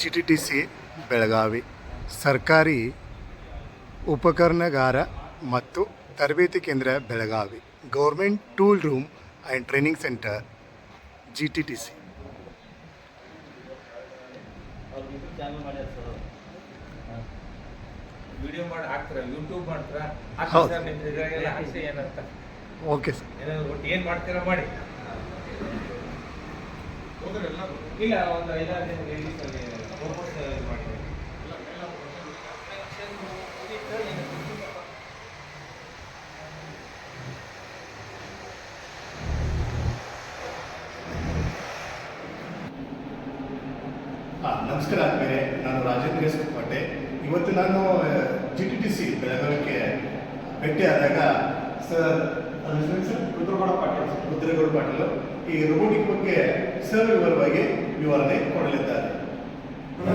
G T T C Belagavi. ಸರ್ಕಾರಿ ಉಪಕರಣಗಾರ ಮತ್ತು ತರಬೇತಿ ಕೇಂದ್ರ Belagavi. Government tool room and training centre G T T C. Okay sir. ಏನು ಮಾಡ್ತೀರಾ ಮಾಡಿ. ಇಲ್ಲ ಒಂದು ಐದಾರು ದಿನ ಹಾಂ ನಮಸ್ಕಾರ ಆದ್ಮೇಲೆ ನಾನು ರಾಜೇಂದ್ರ ಕೋಟೆ. ಇವತ್ತು ನಾನು ಜಿ ಟಿ ಟಿ ಸಿ ಬೆಳಗಾವಿಗೆ ಭೇಟಿ ಆದಾಗ ಸರ್ ಸರ್? ರುದ್ರಗೌಡ ಪಾಟೀಲ್ ರುದ್ರಗೌಡ ಪಾಟೀಲ್. ಈ ರೋಬೋಟಿಕ್ ಬಗ್ಗೆ ಸರ್ ವಿವರವಾಗಿ ವಿವರಣೆ ಕೊಡಲಿದ್ದಾರೆ.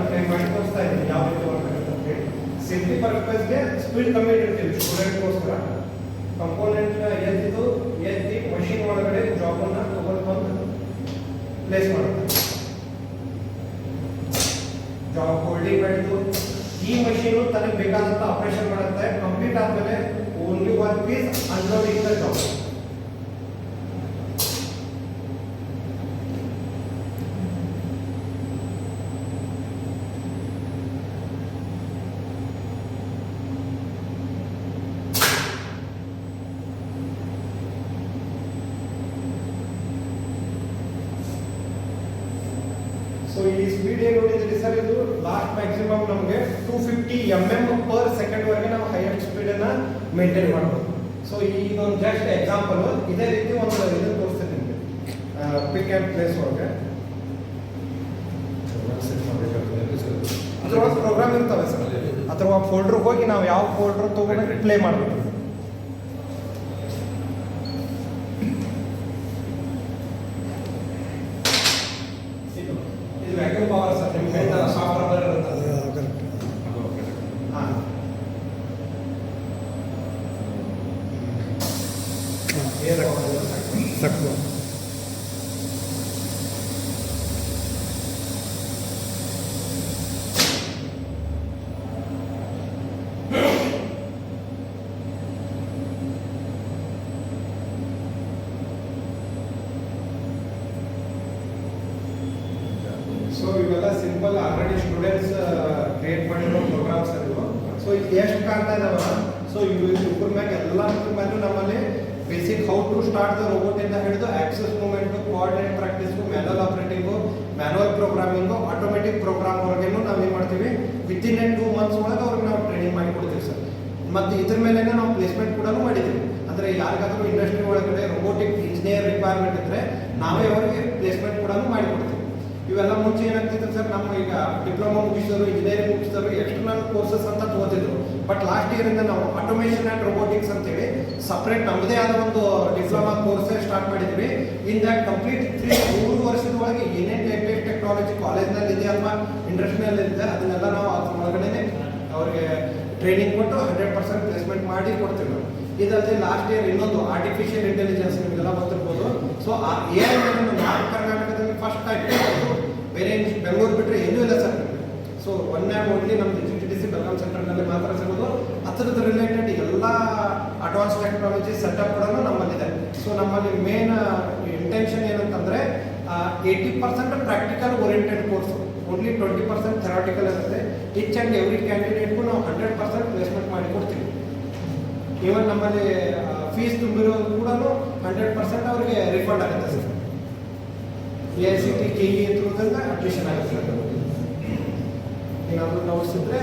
ಟ್ರೈನ್ ಮಾಡಿ ತೋರಿಸ್ತಾ ಇದ್ದೀನಿ ಯಾವ ರೀತಿ ವರ್ಕ್ ಆಗುತ್ತೆ ಅಂತ ಹೇಳಿ ಸೇಫ್ಟಿ ಪರ್ಪಸ್ಗೆ ಸ್ಪೀಡ್ ಕಮ್ಮಿ ಇಟ್ಟಿರ್ತೀವಿ ಸ್ಟೂಡೆಂಟ್ಗೋಸ್ಕರ ಕಂಪೋನೆಂಟ್ ಎದ್ದಿದ್ದು ಎತ್ತಿ ಮಷಿನ್ ಒಳಗಡೆ ಜಾಬನ್ನು ತಗೊಂಡು ಬಂದು ಪ್ಲೇಸ್ ಮಾಡುತ್ತೆ ಜಾಬ್ ಹೋಲ್ಡಿಂಗ್ ಮಾಡಿದ್ದು ಈ ಮಷೀನು ತನಗೆ ಬೇಕಾದಂಥ ಆಪರೇಷನ್ ಮಾಡುತ್ತೆ ಕಂಪ್ಲೀಟ್ ಆದಮೇಲೆ only one piece unloading the job so ಈ ಸ್ಪೀಡ್ ಏನು ನೋಡಿದ್ರಿ ಸರ್ ಇದು ಲಾಸ್ಟ್ ಮ್ಯಾಕ್ಸಿಮಮ್ ನಮಗೆ two fifty M M per second ವರೆಗೆ ನಾವು ಹೈಯೆಸ್ಟ್ ಸ್ಪೀಡನ್ನು ಮೇಂಟೈನ್ ಮಾಡ್ಬೋದು. ಸೊ ಇದೊಂದು ಜಸ್ಟ್ ಎಕ್ಸಾಂಪಲ್ ಇದೇ ರೀತಿ ಒಂದು ಇದನ್ನು ತೋರಿಸ್ತೀನಿ ನಿಮಗೆ. ಪಿಕ್ ಆ್ಯಂಡ್ ಪ್ಲೇಸ್ ಒಳಗೆ. ಅದ್ರೊಳಗೆ ಪ್ರೋಗ್ರಾಮ್ ಇರ್ತವೆ ಸರ್ ಅಥವಾ ಫೋಲ್ಡ್ರಿಗೆ ಹೋಗಿ ನಾವು ಯಾವ ಫೋಲ್ಡ್ರ್ ತೊಗೊಂಡು ಪ್ಲೇ ಮಾಡಬೇಕು. ವ್ಯಾಕ್ಯೂಮ್ ಪವರ್ ಸರ್ ನಿಮ್ಮ ಕೈಯಿಂದ ಸಾಫ್ಟ್ ರಬ್ಬರ್ ಇರುತ್ತೆ ಹಾಂ ಏರ್ ಸಾಕು ಸೊ ಇವೆಲ್ಲ ಸಿಂಪಲ್ ಆಲ್ರೆಡಿ ಸ್ಟೂಡೆಂಟ್ಸ್ ಕ್ರಿಯೇಟ್ ಮಾಡಿರೋ ಪ್ರೋಗ್ರಾಮ್ಸ್ ಇವು ಸೊ ಇದು ಎಷ್ಟು ಕಾಣ್ತಾ ಇದಾವ ಸೊ ಇವು ಇವ್ರ ಮ್ಯಾಗ ಎಲ್ಲ ಮ್ಯಾಲೂ ನಮ್ಮಲ್ಲಿ basic how to start the robot ಇಂದ ಹಿಡಿದು axis movement coordinate practice manual operating manual programming automatic program ವರೆಗೂ ನಾವು ಏನು ಮಾಡ್ತೀವಿ ವಿತ್ ಇನ್ ಟೂ ಮಂತ್ಸ್ ಒಳಗೆ ಅವ್ರಿಗೆ ನಾವು ಟ್ರೈನಿಂಗ್ ಮಾಡಿ ಕೊಡ್ತೀವಿ ಸರ್ ಮತ್ತು ಇದ್ರ ಮೇಲೆ ನಾವು ಪ್ಲೇಸ್ಮೆಂಟ್ ಕೂಡ ಮಾಡಿದ್ದೀವಿ. ಅಂದ್ರೆ ಯಾರಿಗಾದ್ರೂ ಇಂಡಸ್ಟ್ರಿ ಒಳಗಡೆ ರೋಬೋಟಿಕ್ ಇಂಜಿನಿಯರ್ ರಿಕ್ವೈರ್ಮೆಂಟ್ ಇದ್ದರೆ ನಾವೇ ಅವರಿಗೆ ಪ್ಲೇಸ್ಮೆಂಟ್ ಕೂಡ ಮಾಡಿಕೊಡ್ತೀವಿ. ಇವೆಲ್ಲ ಮುಂಚೆ ಏನಾಗ್ತಿತ್ತು ಸರ್, ನಮ್ಮ ಈಗ ಡಿಪ್ಲೊಮಾ ಮುಗಿಸಿದ್ರು ಇಂಜಿನಿಯರಿಂಗ್ ಮುಗಿಸಿದ್ರು ಎಕ್ಸ್ಟರ್ನಲ್ ಕೋರ್ಸಸ್ ಅಂತ ತಗೋತಿದ್ರು. ಬಟ್ ಲಾಸ್ಟ್ ಇಯರಿಂದ ನಾವು ಆಟೋಮೇಷನ್ ಆ್ಯಂಡ್ ರೋಬೋಟಿಕ್ಸ್ ಅಂತೇಳಿ ಸಪ್ರೇಟ್ ನಮ್ಮದೇ ಆದ ಒಂದು ಡಿಪ್ಲೊಮಾ ಕೋರ್ಸೇ ಸ್ಟಾರ್ಟ್ ಮಾಡಿದ್ವಿ. ಇನ್ ದ್ಯಾಟ್ ಕಂಪ್ಲೀಟ್ ತ್ರೀ ಮೂರು ವರ್ಷದ ಒಳಗೆ ಏನೇನು ಲೇಟೆಸ್ಟ್ ಟೆಕ್ನಾಲಜಿ ಕಾಲೇಜ್ನಲ್ಲಿ ಇದೆ ಅಥವಾ ಇಂಡಸ್ಟ್ರಿಯಲ್ಲಿ ಇದೆ, ಅದನ್ನೆಲ್ಲ ನಾವು ಅದ್ರ ಒಳಗಡೆ ಅವ್ರಿಗೆ ಟ್ರೈನಿಂಗ್ ಕೊಟ್ಟು ಹಂಡ್ರೆಡ್ ಪರ್ಸೆಂಟ್ ಪ್ಲೇಸ್ಮೆಂಟ್ ಮಾಡಿ ಕೊಡ್ತೀವಿ ನಾವು. ಇದಲ್ಲದೆ ಲಾಸ್ಟ್ ಇಯರ್ ಇನ್ನೊಂದು ಆರ್ಟಿಫಿಷಿಯಲ್ ಇಂಟೆಲಿಜೆನ್ಸ್ ನಿಮಗೆಲ್ಲ ಗೊತ್ತಿರ್ಬೋದು. ಸೊ ಆ ನಾರ್ತ್ ಕರ್ನಾಟಕದಲ್ಲಿ ಫಸ್ಟ್ ಟೈಮ್ ಬೇರೆ ಏನ್ ಬೆಂಗಳೂರು ಬಿಟ್ಟರೆ ಎಲ್ಲೂ ಇಲ್ಲ sir. So one and only ನಮ್ಮ G T D C Belgaum ಸೆಂಟರ್ನಲ್ಲಿ ಮಾತ್ರ ಸಿಗೋದು. ಅದರದ್ದು ರಿಲೇಟೆಡ್ ಎಲ್ಲ ಅಡ್ವಾನ್ಸ್ ಟೆಕ್ನಾಲಜಿ ಸೆಟಪ್ ಕೂಡ ನಮ್ಮಲ್ಲಿದೆ. ಸೊ ನಮ್ಮಲ್ಲಿ ಮೇನ್ ಇಂಟೆನ್ಷನ್ ಏನಂತಂದರೆ eighty percent practical oriented course only twenty percent theoretical ಇರುತ್ತೆ. ಈಚ್ ಆ್ಯಂಡ್ ಎವ್ರಿ ಕ್ಯಾಂಡಿಡೇಟ್ಗೂ ನಾವು ಹಂಡ್ರೆಡ್ ಪರ್ಸೆಂಟ್ ಪ್ಲೇಸ್ಮೆಂಟ್ ಮಾಡಿಕೊಡ್ತೀವಿ ಈವನ್ ನಮ್ಮಲ್ಲಿ ಫೀಸ್ ತುಂಬಿರೋದು ಕೂಡ ಹಂಡ್ರೆಡ್ ಪರ್ಸೆಂಟ್ ಅವರಿಗೆ ರಿಫಂಡ್ ಆಗುತ್ತೆ sir A I C T E E ಥ್ರೂದಿಂದ ಅಡ್ಮಿಷನ್ ಆಗುತ್ತೆ. ಏನಾದರೂ ಇದ್ದರೆ